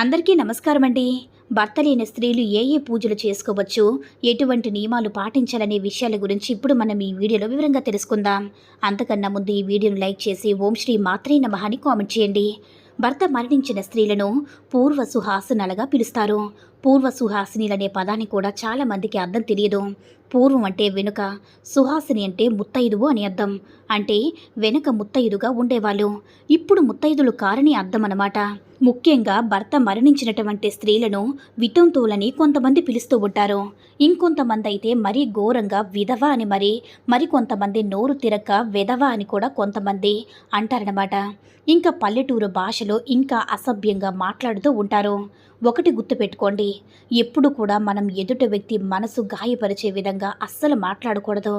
అందరికీ నమస్కారం అండి భర్త లేని స్త్రీలు ఏ ఏ పూజలు చేసుకోవచ్చు ఎటువంటి నియమాలు పాటించాలనే విషయాల గురించి ఇప్పుడు మనం ఈ వీడియోలో వివరంగా తెలుసుకుందాం. అంతకన్నా ముందు ఈ వీడియోను లైక్ చేసి ఓం శ్రీ మాత్రే నమః అని కామెంట్ చేయండి. భర్త మరణించిన స్త్రీలను పూర్వ సుహాసనాలుగా పిలుస్తారు. పూర్వ సుహాసినిలనే పదాన్ని కూడా చాలా మందికి అర్థం తెలియదు. పూర్వం అంటే వెనుక సుహాసిని అంటే ముత్తైదువు అని అర్థం. అంటే వెనుక ముత్తైదుగా ఉండేవాళ్ళు. ఇప్పుడు ముత్తైదులు కారని అర్థం అన్నమాట. ముఖ్యంగా భర్త మరణించినటువంటి స్త్రీలను వితంతువులని కొంతమంది పిలుస్తూ ఉంటారు. ఇంకొంతమంది అయితే మరీ ఘోరంగా విధవ అని మరి మరికొంతమంది నోరు తిరక్క విధవ అని కూడా కొంతమంది అంటారనమాట ఇంకా పల్లెటూరు భాషలో ఇంకా అసభ్యంగా మాట్లాడుతూ ఉంటారు. ఒకటి గుర్తుపెట్టుకోండి ఎప్పుడు కూడా మనం ఎదుటి వ్యక్తి మనసు గాయపరిచే విధంగా అస్సలు మాట్లాడకూడదు.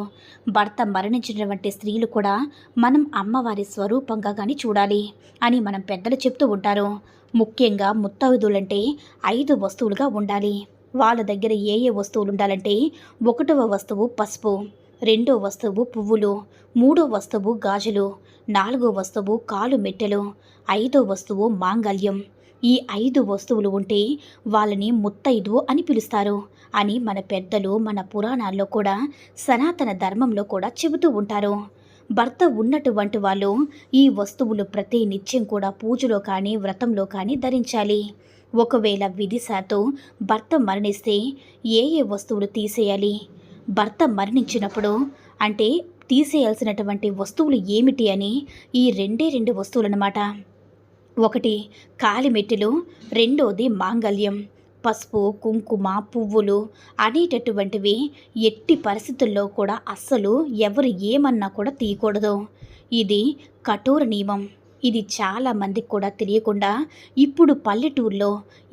భర్త మరణించినటువంటి స్త్రీలు కూడా మనం అమ్మవారి స్వరూపంగా కానీ చూడాలి అని మనం పెద్దలు చెప్తూ ఉంటారు. ముఖ్యంగా ముత్తైదులంటే ఐదు వస్తువులుగా ఉండాలి. వాళ్ళ దగ్గర ఏ ఏ వస్తువులు ఉండాలంటే ఒకటవ వస్తువు పసుపు రెండో వస్తువు పువ్వులు మూడో వస్తువు గాజులు నాలుగో వస్తువు కాలు మెట్టెలు ఐదో వస్తువు మాంగల్యం ఈ ఐదు వస్తువులు ఉంటే వాళ్ళని ముత్తైదు అని పిలుస్తారు అని మన పెద్దలు మన పురాణాల్లో కూడా సనాతన ధర్మంలో కూడా చెబుతూ ఉంటారు. భర్త ఉన్నటువంటి వాళ్ళు ఈ వస్తువులు ప్రతి నిత్యం కూడా పూజలో కానీ వ్రతంలో కానీ ధరించాలి. ఒకవేళ విధిశాతో భర్త మరణిస్తే ఏ ఏ వస్తువులు తీసేయాలి? భర్త మరణించినప్పుడు అంటే తీసేయాల్సినటువంటి వస్తువులు ఏమిటి అని ఈ రెండే రెండు వస్తువులు అన్నమాట ఒకటి కాలిమెట్టెలు. రెండోది మాంగల్యం పసుపు కుంకుమ పువ్వులు అనేటటువంటివి ఎట్టి పరిస్థితుల్లో కూడా అస్సలు ఎవరు ఏమన్నా కూడా తీయకూడదు. ఇది కఠోర నియమం. ఇది చాలా మందికి కూడా తెలియకుండా ఇప్పుడు పల్లెటూరులో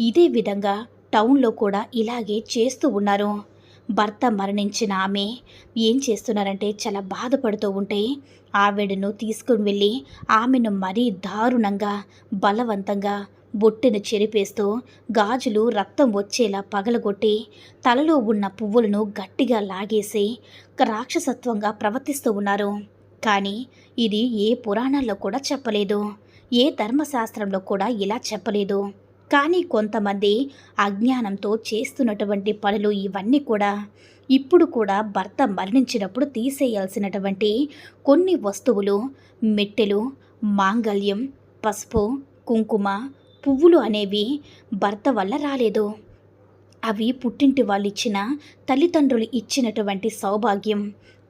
ఇదే విధంగా టౌన్లో కూడా ఇలాగే చేస్తూ ఉన్నారు. భర్త మరణించిన ఆమె. ఏం చేస్తున్నారంటే చాలా బాధపడుతూ ఉంటే ఆవిడను తీసుకుని వెళ్ళి ఆమెను మరీ దారుణంగా బలవంతంగా బొట్టెను చెరిపేస్తూ గాజులు రక్తం వచ్చేలా పగలగొట్టి తలలో ఉన్న పువ్వులను గట్టిగా లాగేసి రాక్షసత్వంగా ప్రవర్తిస్తూ ఉన్నారు. కానీ ఇది ఏ పురాణాల్లో కూడా చెప్పలేదు. ఏ ధర్మశాస్త్రంలో కూడా ఇలా చెప్పలేదు. కానీ కొంతమంది అజ్ఞానంతో చేస్తున్నటువంటి పనులు ఇవన్నీ కూడా ఇప్పుడు కూడా భర్త మరణించినప్పుడు తీసేయాల్సినటువంటి కొన్ని వస్తువులు మెట్టెలు మాంగల్యం పసుపు కుంకుమ పువ్వులు అనేవి భర్త వల్ల రాలేదు. అవి పుట్టింటి వాళ్ళు ఇచ్చిన తల్లిదండ్రులు ఇచ్చినటువంటి సౌభాగ్యం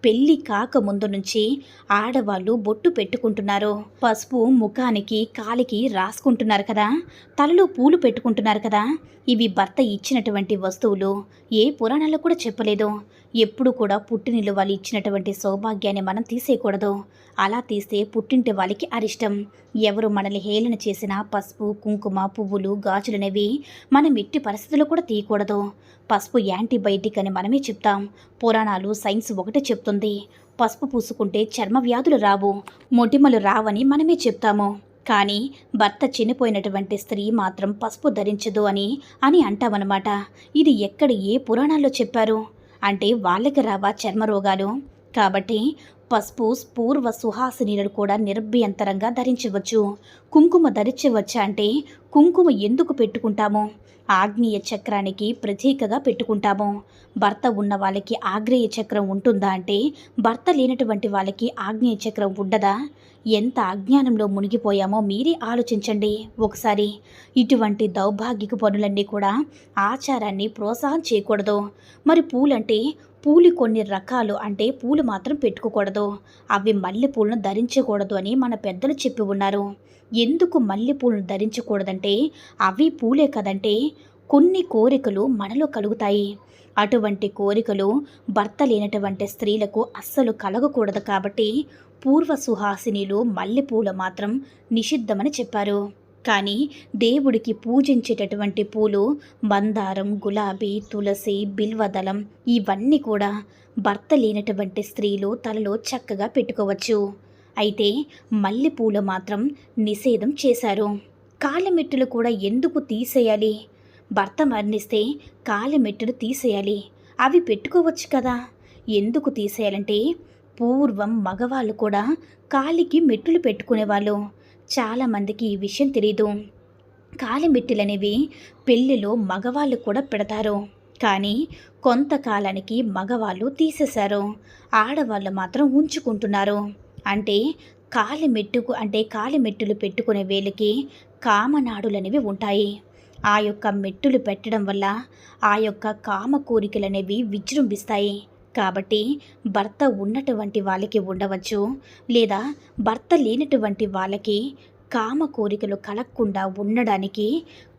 పెళ్ళి కాక ముందు నుంచి ఆడవాళ్ళు బొట్టు పెట్టుకుంటున్నారు. పసుపు ముఖానికి కాలికి రాసుకుంటున్నారు కదా. తలలో పూలు పెట్టుకుంటున్నారు కదా. ఇవి భర్త ఇచ్చినటువంటి వస్తువులు. ఏ పురాణాల్లో కూడా చెప్పలేదు. ఎప్పుడు కూడా పుట్టినిల్లు వాళ్ళు ఇచ్చినటువంటి సౌభాగ్యాన్ని మనం తీసేయకూడదు. అలా తీస్తే పుట్టింటి వాళ్ళకి అరిష్టం. ఎవరు మనల్ని హేళన చేసిన పసుపు కుంకుమ పువ్వులు గాజులనేవి మనం ఎట్టి పరిస్థితుల్లో కూడా తీయకూడదు. పసుపు యాంటీబయాటిక్ అని మనమే చెప్తాం. పురాణాలు సైన్స్ ఒకటే చెప్తుంది. పసుపు పూసుకుంటే చర్మ వ్యాధులు రావు. మొటిమలు రావని మనమే చెప్తాము. కానీ భర్త చనిపోయినటువంటి స్త్రీ మాత్రం పసుపు ధరించదు అని అని అంటామన్నమాట. ఇది ఎక్కడ ఏ పురాణాల్లో చెప్పారు? అంటే వాళ్ళకి రావా చర్మ రోగాలు? కాబట్టి పసుపు పూర్వ సుహాసినీలను కూడా నిర్భయంతరంగా ధరించవచ్చు. కుంకుమ ధరించవచ్చా అంటే కుంకుమ ఎందుకు పెట్టుకుంటాము? ఆగ్నేయ చక్రానికి ప్రతీకగా పెట్టుకుంటాము. భర్త ఉన్న వాళ్ళకి ఆగ్నేయ చక్రం ఉంటుందా అంటే భర్త లేనటువంటి వాళ్ళకి ఆగ్నేయ చక్రం ఉండదా? ఎంత అజ్ఞానంలో మునిగిపోయామో మీరే ఆలోచించండి. ఒకసారి ఇటువంటి దౌర్భాగ్యక పనులన్నీ కూడా ఆచారాన్ని ప్రోత్సాహం చేయకూడదు. మరి పూలంటే పూలు కొన్ని రకాలు అంటే పూలు మాత్రం పెట్టుకోకూడదు. అవి మల్లెపూలను ధరించకూడదు అని మన పెద్దలు చెప్పి ఉన్నారు. ఎందుకు మల్లెపూలను ధరించకూడదంటే అవి పూలే కదంటే కొన్ని కోరికలు మనలో కలుగుతాయి. అటువంటి కోరికలు భర్త లేనటువంటి స్త్రీలకు అస్సలు కలగకూడదు కాబట్టి పూర్వ సుహాసినిలు మల్లెపూల మాత్రం నిషిద్ధమని చెప్పారు. కానీ దేవుడికి పూజించేటటువంటి పూలు మందారం గులాబీ తులసి బిల్వదళం ఇవన్నీ కూడా భర్త లేనటువంటి స్త్రీలు తలలో చక్కగా పెట్టుకోవచ్చు. అయితే మల్లెపూలు మాత్రం నిషేధం చేశారు. కాళ్ళమెట్టులు కూడా ఎందుకు తీసేయాలి? భర్త మరణిస్తే కాళ్ళమెట్టులు తీసేయాలి. అవి పెట్టుకోవచ్చు కదా. ఎందుకు తీసేయాలంటే పూర్వం మగవాళ్ళు కూడా కాలికి మెట్టులు పెట్టుకునేవాళ్ళు. చాలామందికి ఈ విషయం తెలీదు. కాలిమిట్టెలనేవి పెళ్ళిలో మగవాళ్ళు కూడా పెడతారు. కానీ కొంతకాలానికి మగవాళ్ళు తీసేశారు. ఆడవాళ్ళు మాత్రం ఉంచుకుంటున్నారు. అంటే కాలిమెట్టుకు అంటే కాలిమెట్టులు పెట్టుకునే వేలికి కామనాడులనేవి ఉంటాయి. ఆ యొక్క మెట్టులు పెట్టడం వల్ల ఆ యొక్క కామ కోరికలనేవి విజృంభిస్తాయి. కాబట్టి భర్త ఉన్నటువంటి వాళ్ళకి ఉండవచ్చు లేదా భర్త లేనటువంటి వాళ్ళకి కామ కోరికలు కలగకుండా ఉండడానికి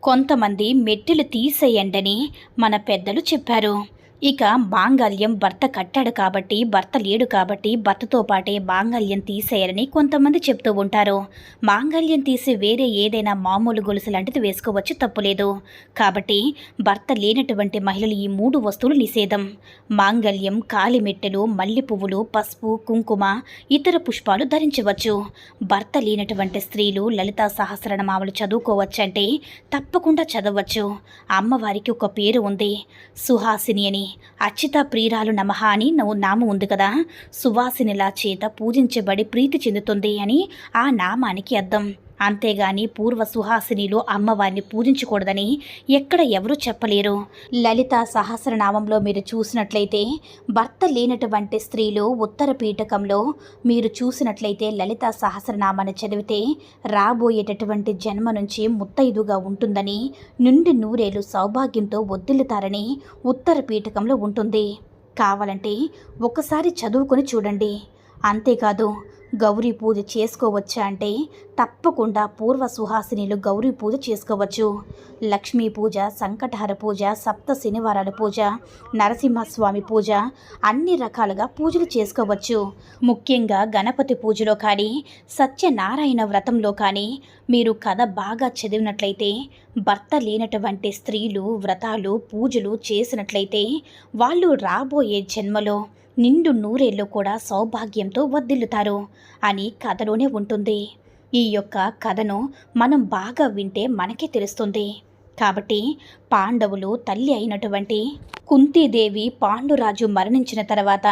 కొంతమంది మెట్టెలు తీసేయండని మన పెద్దలు చెప్పారు. ఇక మాంగల్యం భర్త కట్టాడు కాబట్టి భర్త లేడు కాబట్టి భర్తతో పాటే మాంగల్యం తీసేయాలని కొంతమంది చెప్తూ ఉంటారు. మాంగల్యం తీసి వేరే ఏదైనా మామూలు గొలుసు లాంటిది వేసుకోవచ్చు తప్పులేదు. కాబట్టి భర్త లేనటువంటి మహిళలు ఈ మూడు వస్తువులు నిషేధం. మాంగల్యం కాలిమెట్టెలు మల్లె పువ్వులు పసుపు కుంకుమ ఇతర పుష్పాలు ధరించవచ్చు. భర్త లేనటువంటి స్త్రీలు లలితా సహస్రనామాలు చదువుకోవచ్చంటే తప్పకుండా చదవచ్చు. అమ్మవారికి ఒక పేరు ఉంది. సుహాసిని అని. అచ్యుత ప్రియురాలు నమః అని నవ్వు నామం ఉంది కదా. సువాసినిలా చేత పూజించబడి ప్రీతి చెందుతుంది అని ఆ నామానికి అర్థం. అంతేగాని పూర్వ సుహాసినిలో అమ్మవారిని పూజించకూడదని ఎక్కడ ఎవరూ చెప్పలేరు. లలిత సహస్రనామంలో మీరు చూసినట్లయితే భర్త లేనటువంటి స్త్రీలు ఉత్తర పీఠకంలో మీరు చూసినట్లయితే లలిత సహస్రనామాన్ని చదివితే రాబోయేటటువంటి జన్మ నుంచి ముత్తైదుగా ఉంటుందని నుండి నూరేలు సౌభాగ్యంతో వద్దిల్లుతారని ఉత్తర పీఠకంలో ఉంటుంది. కావాలంటే ఒకసారి చదువుకొని చూడండి. అంతేకాదు గౌరీ పూజ చేసుకోవచ్చా అంటే తప్పకుండా పూర్వ సుహాసినిలు గౌరీ పూజ చేసుకోవచ్చు. లక్ష్మీ పూజ సంకటహర పూజ సప్త శనివారాల పూజ నరసింహస్వామి పూజ అన్ని రకాలుగా పూజలు చేసుకోవచ్చు. ముఖ్యంగా గణపతి పూజలో కానీ సత్యనారాయణ వ్రతంలో కానీ మీరు కథ బాగా చదివినట్లయితే భర్త లేనటువంటి స్త్రీలు వ్రతాలు పూజలు చేసినట్లయితే వాళ్ళు రాబోయే జన్మలో నిండు నూరేళ్ళు కూడా సౌభాగ్యంతో వర్ధిల్లుతారు అని కథలోనే ఉంటుంది. ఈ యొక్క కథను మనం బాగా వింటే మనకే తెలుస్తుంది. కాబట్టి పాండవులు తల్లి అయినటువంటి కుంతీదేవి పాండురాజు మరణించిన తర్వాత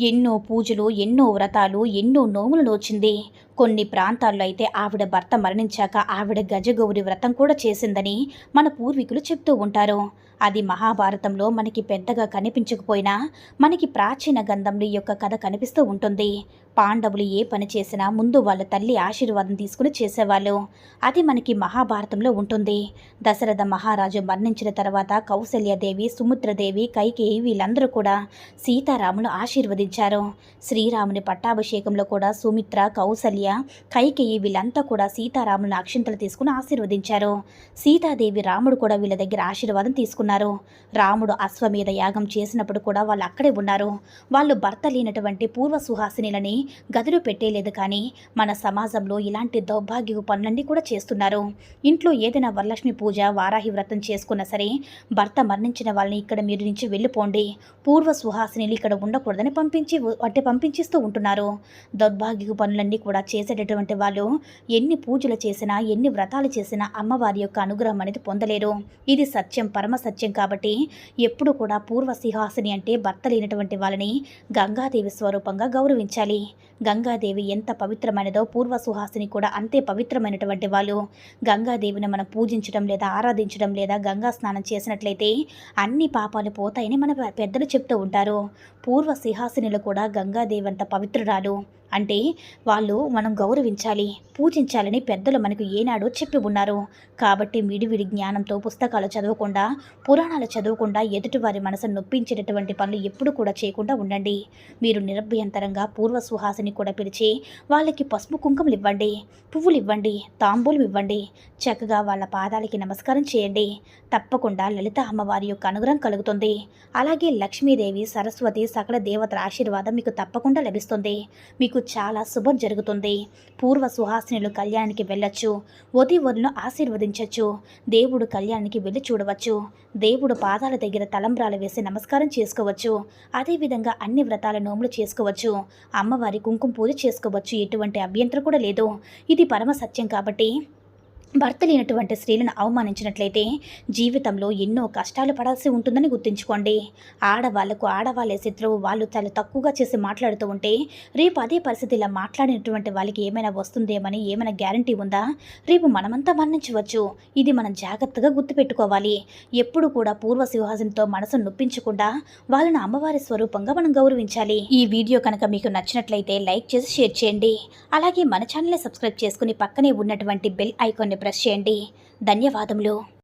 ఎన్నో పూజలు ఎన్నో వ్రతాలు ఎన్నో నోములు నోచింది. కొన్ని ప్రాంతాల్లో అయితే ఆవిడ భర్త మరణించాక ఆవిడ గజగౌరి వ్రతం కూడా చేసిందని మన పూర్వీకులు చెప్తూ ఉంటారు. అది మహాభారతంలో మనకి పెద్దగా కనిపించకపోయినా మనకి ప్రాచీన గంధంలో ఈ యొక్క కథ కనిపిస్తూ ఉంటుంది. పాండవులు ఏ పని చేసినా ముందు వాళ్ళ తల్లి ఆశీర్వాదం తీసుకుని చేసేవాళ్ళు. అది మనకి మహాభారతంలో ఉంటుంది. దశరథ మహారాజు మరణించిన తర్వాత కౌసల్యదేవి సుముద్రదేవి కైకేయి వీళ్ళందరూ కూడా సీతారామును ఆశీర్వదించారు. శ్రీరాముని పట్టాభిషేకంలో కూడా సుమిత్ర కౌసల్య కైకేయి వీళ్ళంతా కూడా సీతారాములను అక్షింతలు తీసుకుని ఆశీర్వదించారు. సీతాదేవి రాముడు కూడా వీళ్ళ దగ్గర ఆశీర్వాదం తీసుకున్నారు. రాముడు అశ్వమేధ యాగం చేసినప్పుడు కూడా వాళ్ళు అక్కడే ఉన్నారు. వాళ్ళు భర్త లేనటువంటి పూర్వ సుహాసినిలని గదిలో పెట్టేలేదు కానీ మన సమాజంలో ఇలాంటి దౌర్భాగ్యపు పనులన్నీ కూడా చేస్తున్నారు. ఇంట్లో ఏదైనా వరలక్ష్మి పూజ వారాహి వ్రతం చేసుకున్న సరే భర్త మరణించిన వాళ్ళని ఇక్కడ మీరు నుంచి వెళ్ళిపోండి. పూర్వ సుహాసినిలు ఇక్కడ ఉండకూడదని పంపించి అంటే పంపించిస్తూ ఉంటున్నారు. దౌర్భాగ్యపు పనులన్నీ కూడా చేసేటటువంటి వాళ్ళు ఎన్ని పూజలు చేసినా ఎన్ని వ్రతాలు చేసినా అమ్మవారి యొక్క అనుగ్రహం అనేది పొందలేరు. ఇది సత్యం పరమ సత్యం కాబట్టి ఎప్పుడు కూడా పూర్వ సింహాసిని అంటే భర్త లేనటువంటి వాళ్ళని గంగాదేవి స్వరూపంగా గౌరవించాలి. గంగాదేవి ఎంత పవిత్రమైనదో పూర్వ సుహాసిని కూడా అంతే పవిత్రమైనటువంటి వాళ్ళు. గంగాదేవిని మనం పూజించడం లేదా ఆరాధించడం లేదా గంగా స్నానం చేసినట్లయితే అన్ని పాపాలు పోతాయని మన పెద్దలు చెప్తూ ఉంటారు. పూర్వ సింహాసినులు కూడా గంగాదేవి అంత పవిత్రురాలు. అంటే వాళ్ళు మనం గౌరవించాలి పూజించాలని పెద్దలు మనకు ఏనాడో చెప్పి ఉన్నారు. కాబట్టి విడివిడి జ్ఞానంతో పుస్తకాలు చదవకుండా పురాణాలు చదవకుండా ఎదుటివారి మనసును నొప్పించేటటువంటి పనులు ఎప్పుడు కూడా చేయకుండా ఉండండి. మీరు నిరభ్యంతరంగా పూర్వ సుహాసిని కూడా పిలిచి వాళ్ళకి పసుపు కుంకుమలు ఇవ్వండి పువ్వులు ఇవ్వండి తాంబూలం ఇవ్వండి చక్కగా వాళ్ళ పాదాలకి నమస్కారం చేయండి. తప్పకుండా లలిత అమ్మవారి యొక్క అనుగ్రహం కలుగుతుంది. అలాగే లక్ష్మీదేవి సరస్వతి సకల దేవతల ఆశీర్వాదం మీకు తప్పకుండా లభిస్తుంది. మీకు చాలా శుభం జరుగుతుంది. పూర్వ సుహాసినులు కళ్యాణానికి వెళ్ళొచ్చు. వధువులను ఆశీర్వదించవచ్చు దేవుడు కళ్యాణానికి వెళ్ళి చూడవచ్చు. దేవుడు పాదాల దగ్గర తలంబ్రాలు వేసి నమస్కారం చేసుకోవచ్చు. అదేవిధంగా అన్ని వ్రతాల నోములు చేసుకోవచ్చు. అమ్మవారి కుంకుమ పూజ చేసుకోవచ్చు. ఎటువంటి అభ్యంతరం కూడా లేదు. ఇది పరమ సత్యం కాబట్టి భర్త లేనటువంటి స్త్రీలను అవమానించినట్లయితే జీవితంలో ఎన్నో కష్టాలు పడాల్సి ఉంటుందని గుర్తుంచుకోండి. ఆడవాళ్ళకు ఆడవాళ్ళే శత్రువు వాళ్ళు చాలా తక్కువగా చేసి మాట్లాడుతూ ఉంటే రేపు అదే పరిస్థితి ఇలా మాట్లాడినటువంటి వాళ్ళకి ఏమైనా వస్తుందేమని ఏమైనా గ్యారంటీ ఉందా? రేపు మనమంతా మరణించవచ్చు. ఇది మనం జాగ్రత్తగా గుర్తుపెట్టుకోవాలి. ఎప్పుడు కూడా పూర్వ సింహాసనంతో మనసు నొప్పించకుండా వాళ్ళని అమ్మవారి స్వరూపంగా మనం గౌరవించాలి. ఈ వీడియో కనుక మీకు నచ్చినట్లయితే లైక్ చేసి షేర్ చేయండి. అలాగే మన ఛానల్ని సబ్స్క్రైబ్ చేసుకుని పక్కనే ఉన్నటువంటి బెల్ ఐకాన్ని ప్రెస్ చేయండి. ధన్యవాదములు.